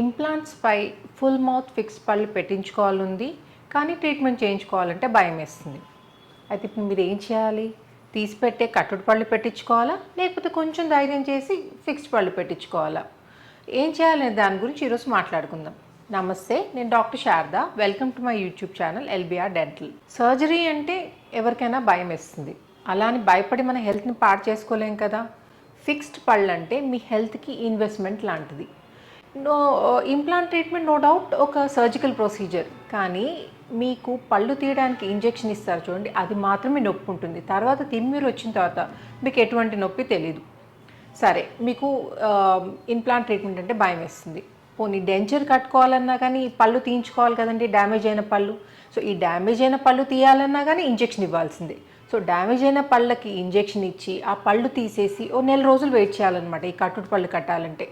Implants పై full mouth fix పళ్ళు పెట్టించుకోవాలంది కానీ ట్రీట్మెంట్ చేయించుకోవాలంటే భయం వేస్తుంది అయితే ఇప్పుడు మీరు ఏం చేయాలి? తీసి పెట్టే కట్టుడు పళ్ళు పెట్టించుకోవాలా? లేకపోతే కొంచెం ధైర్యం చేసి ఫిక్స్డ్ పళ్ళు పెట్టించుకోవాలా? ఏం చేయాలనే దాని గురించి ఈరోజు మాట్లాడుకుందాం. నమస్తే నేను doctor Sharada. Welcome to my YouTube channel LBR dental. Surgery అంటే ఎవరికైనా భయం వేస్తుంది అలా అని భయపడి మన హెల్త్ని పాడు చేసుకోలేం కదా? ఫిక్స్డ్ పళ్ళు అంటే మీ హెల్త్కి ఇన్వెస్ట్మెంట్ లాంటిది. No implant treatment no doubt ఒక సర్జికల్ ప్రొసీజర్ కానీ మీకు పళ్ళు తీయడానికి ఇంజెక్షన్ ఇస్తారు చూడండి అది మాత్రమే నొప్పి ఉంటుంది. తర్వాత తిమ్మిరి వచ్చిన తర్వాత మీకు ఎటువంటి నొప్పి తెలియదు సరే మీకు um, ఇంప్లాంట్ ట్రీట్మెంట్ అంటే భయం వేస్తుంది. పోనీ డెంచర్ కట్టుకోవాలన్నా కానీ పళ్ళు తీయించుకోవాలి కదండి డ్యామేజ్ అయిన పళ్ళు. సో ఈ డ్యామేజ్ అయిన పళ్ళు తీయాలన్నా కానీ ఇంజెక్షన్ ఇవ్వాల్సిందే. సో డ్యామేజ్ అయిన పళ్ళకి ఇంజెక్షన్ ఇచ్చి ఆ పళ్ళు తీసేసి ఓ నెల రోజులు వెయిట్ చేయాలన్నమాట ఈ కట్టుడు పళ్ళు కట్టాలంటే.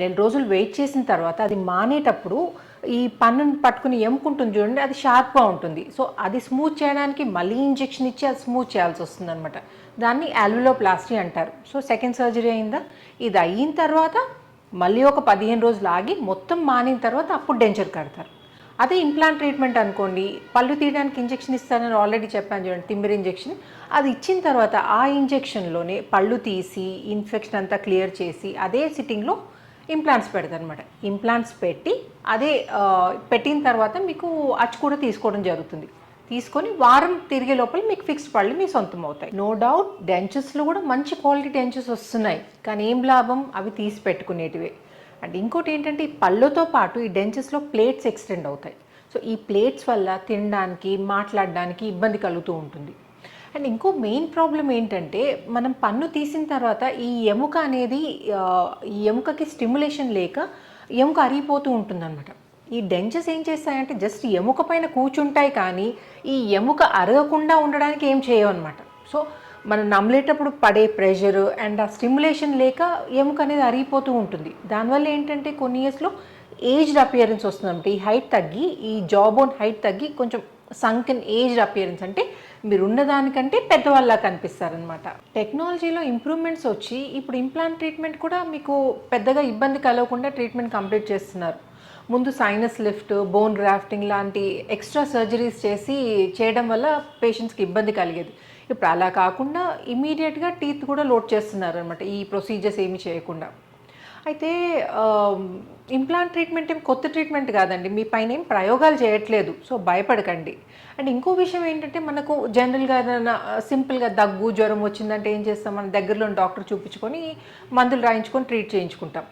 నెల రోజులు వెయిట్ చేసిన తర్వాత అది మానేటప్పుడు ఈ పన్నుని పట్టుకుని ఎముకుంటుంది చూడండి అది షార్ప్గా ఉంటుంది. సో అది స్మూత్ చేయడానికి మళ్ళీ ఇంజెక్షన్ ఇచ్చి అది స్మూత్ చేయాల్సి వస్తుంది అనమాట దాన్ని ప్లాస్టీ అంటారు. సో సెకండ్ సర్జరీ అయిందా? ఇది అయిన తర్వాత మళ్ళీ ఒక పదిహేను రోజులు ఆగి మొత్తం మానిన తర్వాత అప్పుడు డెంచర్ కడతారు. అదే ఇంప్లాంట్ ట్రీట్మెంట్ అనుకోండి పళ్ళు తీయడానికి ఇంజెక్షన్ ఇస్తానని ఆల్రెడీ చెప్పాను చూడండి తిమ్మిరి ఇంజెక్షన్. అది ఇచ్చిన తర్వాత ఆ ఇంజెక్షన్లోనే పళ్ళు తీసి ఇన్ఫెక్షన్ అంతా క్లియర్ చేసి అదే సిట్టింగ్లో ఇంప్లాంట్స్ పెడతారు అనమాట ఇంప్లాంట్స్ పెట్టి అదే పెట్టిన తర్వాత మీకు అచ్చు కూడా తీసుకోవడం జరుగుతుంది. తీసుకొని వారం తిరిగే లోపల మీకు ఫిక్స్డ్ పళ్ళు మీ సొంతం అవుతాయి. నో డౌట్ డెంచెస్లో కూడా మంచి క్వాలిటీ డెంచెస్ వస్తున్నాయి. కానీ ఏం లాభం? అవి తీసి పెట్టుకునేటివే. అండ్ ఇంకోటి ఏంటంటే ఈ పళ్ళుతో పాటు ఈ డెంచెస్లో ప్లేట్స్ ఎక్స్టెండ్ అవుతాయి. సో ఈ ప్లేట్స్ వల్ల తినడానికి మాట్లాడడానికి ఇబ్బంది కలుగుతూ ఉంటుంది. అండ్ ఇంకో మెయిన్ ప్రాబ్లం ఏంటంటే మనం పన్ను తీసిన తర్వాత ఈ ఎముక అనేది ఈ ఎముకకి స్టిమ్యులేషన్ లేక ఎముక అరిగిపోతూ ఉంటుందన్నమాట. ఈ డెంచెస్ ఏం చేస్తాయంటే జస్ట్ ఎముక పైన కూర్చుంటాయి కానీ ఈ ఎముక అరగకుండా ఉండడానికి ఏం చేయవన్నమాట సో మనం నమ్మలేటప్పుడు పడే ప్రెషర్ అండ్ ఆ స్టిమ్యులేషన్ లేక ఎముక అనేది అరిగిపోతూ ఉంటుంది. దానివల్ల ఏంటంటే కొన్ని ఇయర్స్లో ఏజ్డ్ అపియరెన్స్ వస్తుందంటే ఈ హైట్ తగ్గి ఈ జాబోన్ హైట్ తగ్గి కొంచెం సంకెన్ ఏజ్డ్ అపియరెన్స్ అంటే మీరు ఉన్నదానికంటే పెద్దవాళ్ళ కనిపిస్తారనమాట టెక్నాలజీలో ఇంప్రూవ్మెంట్స్ వచ్చి ఇప్పుడు ఇంప్లాంట్ ట్రీట్మెంట్ కూడా మీకు పెద్దగా ఇబ్బంది కలగకుండా ట్రీట్మెంట్ కంప్లీట్ చేస్తున్నారు. ముందు సైనస్ లిఫ్ట్ బోన్ గ్రాఫ్టింగ్ లాంటి ఎక్స్ట్రా సర్జరీస్ చేసి చేయడం వల్ల పేషెంట్స్కి ఇబ్బంది కలిగేది. ఇప్పుడు అలా కాకుండా ఇమీడియట్గా టీత్ కూడా లోడ్ చేస్తున్నారు అనమాట ఈ ప్రొసీజర్స్ ఏమి చేయకుండా. అయితే ఇంప్లాంట్ ట్రీట్మెంట్ ఏం కొత్త ట్రీట్మెంట్ కాదండి. మీ పైన ఏం ప్రయోగాలు చేయట్లేదు. సో భయపడకండి. అండ్ ఇంకో విషయం ఏంటంటే మనకు జనరల్గా ఏదైనా సింపుల్గా దగ్గు జ్వరం వచ్చిందంటే ఏం చేస్తాం? మన దగ్గరలో డాక్టర్ చూపించుకొని మందులు రాయించుకొని ట్రీట్ చేయించుకుంటాం.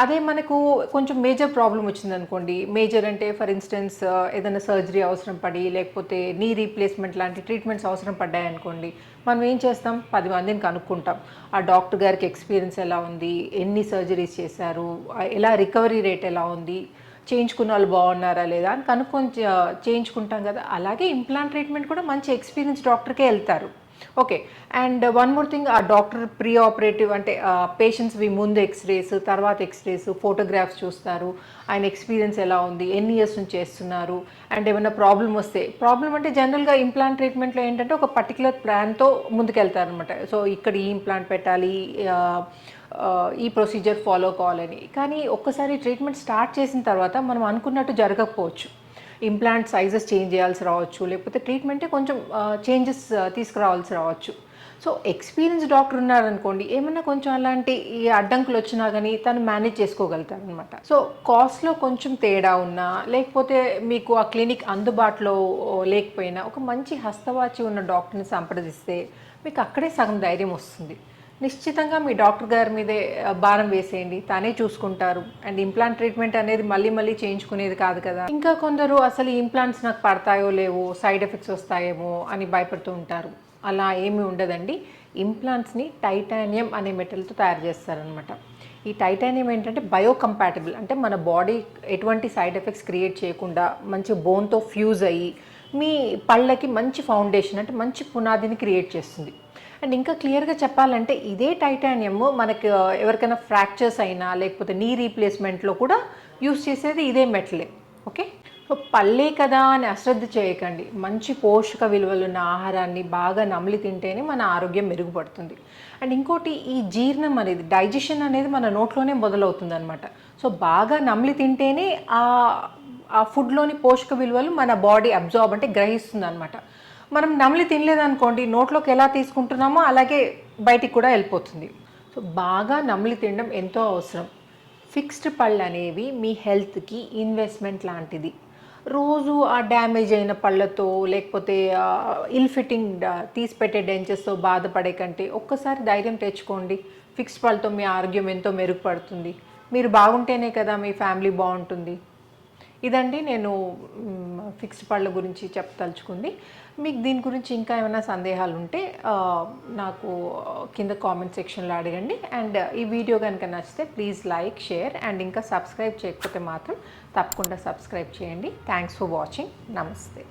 అదే మనకు కొంచెం మేజర్ ప్రాబ్లం వచ్చిందనుకోండి మేజర్ అంటే ఫర్ ఇన్స్టెన్స్ uh, ఏదైనా సర్జరీ అవసరం పడి లేకపోతే నీ రీప్లేస్మెంట్ లాంటి ట్రీట్మెంట్స్ అవసరం పడ్డాయి అనుకోండి. మనం ఏం చేస్తాం? పది మందిని కనుక్కుంటాం. ఆ డాక్టర్ గారికి ఎక్స్పీరియన్స్ ఎలా ఉంది? ఎన్ని సర్జరీస్ చేశారు? ఎలా రికవరీ రేట్ ఎలా ఉంది? చేయించుకున్న వాళ్ళు బాగున్నారా లేదా అని కనుక్కొని uh, చేయించుకుంటాం కదా. అలాగే ఇంప్లాంట్ ట్రీట్మెంట్ కూడా మంచి ఎక్స్పీరియన్స్ డాక్టర్కే వెళ్తారు. Okay and one more thing ఆ డాక్టర్ ప్రీ ఆపరేటివ్ అంటే పేషెంట్స్వి ముందు ఎక్స్రేస్ తర్వాత ఎక్స్రేస్ ఫోటోగ్రాఫ్స్ చూస్తారు. ఆయన ఎక్స్పీరియన్స్ ఎలా ఉంది? ఎన్ని ఇయర్స్ నుంచి చేస్తున్నారు? అండ్ ఏమైనా ప్రాబ్లం వస్తే ప్రాబ్లం అంటే జనరల్గా ఇంప్లాంట్ ట్రీట్మెంట్లో ఏంటంటే ఒక పర్టికులర్ ప్లాన్తో ముందుకెళ్తారనమాట సో ఇక్కడ ఈ ఇంప్లాంట్ పెట్టాలి ఈ ప్రొసీజర్ ఫాలో కావాలని. కానీ ఒక్కసారి ట్రీట్మెంట్ స్టార్ట్ చేసిన తర్వాత మనం అనుకున్నట్టు జరగకపోవచ్చు. ఇంప్లాంట్ సైజెస్ చేంజ్ చేయాల్సి రావచ్చు లేకపోతే ట్రీట్మెంటే కొంచెం చేంజెస్ తీసుకురావాల్సి రావచ్చు. సో ఎక్స్పీరియన్స్ డాక్టర్ ఉన్నారనుకోండి ఏమన్నా కొంచెం అలాంటి ఈ అడ్డంకులు వచ్చినా కానీ తను మేనేజ్ చేసుకోగలుగుతారు అనమాట సో కాస్ట్లో కొంచెం తేడా ఉన్నా లేకపోతే మీకు ఆ క్లినిక్ అందుబాటులో లేకపోయినా ఒక మంచి హస్తవాచి ఉన్న డాక్టర్ని సంప్రదిస్తే మీకు అక్కడే సగం ధైర్యం వస్తుంది. నిశ్చితంగా మీ డాక్టర్ గారి మీదే భారం వేసేయండి. తానే చూసుకుంటారు. అండ్ ఇంప్లాంట్ ట్రీట్మెంట్ అనేది మళ్ళీ మళ్ళీ చేయించుకునేది కాదు కదా. ఇంకా కొందరు అసలు ఇంప్లాంట్స్ నాకు పడతాయో లేవో సైడ్ ఎఫెక్ట్స్ వస్తాయేమో అని భయపడుతూ ఉంటారు. అలా ఏమీ ఉండదండి. ఇంప్లాంట్స్ని టైటానియం అనే మెటల్తో తయారు చేస్తారనమాట ఈ టైటానియం ఏంటంటే బయోకంపాటబుల్. అంటే మన బాడీ ఎటువంటి సైడ్ ఎఫెక్ట్స్ క్రియేట్ చేయకుండా మంచి బోన్తో ఫ్యూజ్ అయ్యి మీ పళ్ళకి మంచి ఫౌండేషన్ అంటే మంచి పునాదిని క్రియేట్ చేస్తుంది. అండ్ ఇంకా క్లియర్గా చెప్పాలంటే ఇదే టైటానియం మనకు ఎవరికైనా ఫ్రాక్చర్స్ అయినా లేకపోతే నీ రీప్లేస్మెంట్లో కూడా యూస్ చేసేది ఇదే మెటలే ఓకే? సో పల్లే కదా అని అశ్రద్ధ చేయకండి. మంచి పోషక విలువలు ఉన్న ఆహారాన్ని బాగా నమిలి తింటేనే మన ఆరోగ్యం మెరుగుపడుతుంది. అండ్ ఇంకోటి ఈ జీర్ణం అనేది డైజెషన్ అనేది మన నోట్లోనే మొదలవుతుంది అనమాట సో బాగా నమిలి తింటేనే ఆ ఆ ఫుడ్లోని పోషక విలువలు మన బాడీ అబ్జార్బ్ అంటే గ్రహిస్తుంది అనమాట మనం నమిలి తినలేదనుకోండి నోట్లోకి ఎలా తీసుకుంటున్నామో అలాగే బయటికి కూడా వెళ్ళిపోతుంది. సో బాగా నమిలి తినడం ఎంతో అవసరం. ఫిక్స్డ్ పళ్ళు అనేవి మీ హెల్త్కి ఇన్వెస్ట్మెంట్ లాంటిది. రోజు ఆ డ్యామేజ్ అయిన పళ్ళతో లేకపోతే ఇల్ ఫిట్టింగ్ తీసి పెట్టే డెంచెస్తో బాధపడే కంటే ఒక్కసారి ధైర్యం తెచ్చుకోండి. ఫిక్స్డ్ పళ్ళతో మీ ఆరోగ్యం ఎంతో మెరుగుపడుతుంది. మీరు బాగుంటేనే కదా మీ ఫ్యామిలీ బాగుంటుంది. ఇదండి నేను ఫిక్స్డ్ పళ్ళ గురించి చెప్పదలుచుకుంది. మీకు దీని గురించి ఇంకా ఏమైనా సందేహాలు ఉంటే నాకు కింద కామెంట్ సెక్షన్లో అడగండి. అండ్ ఈ వీడియో కనుక నచ్చితే ప్లీజ్ లైక్ షేర్ అండ్ ఇంకా సబ్స్క్రైబ్ చేయకపోతే మాత్రం తప్పకుండా సబ్స్క్రైబ్ చేయండి. Thanks for watching. నమస్తే.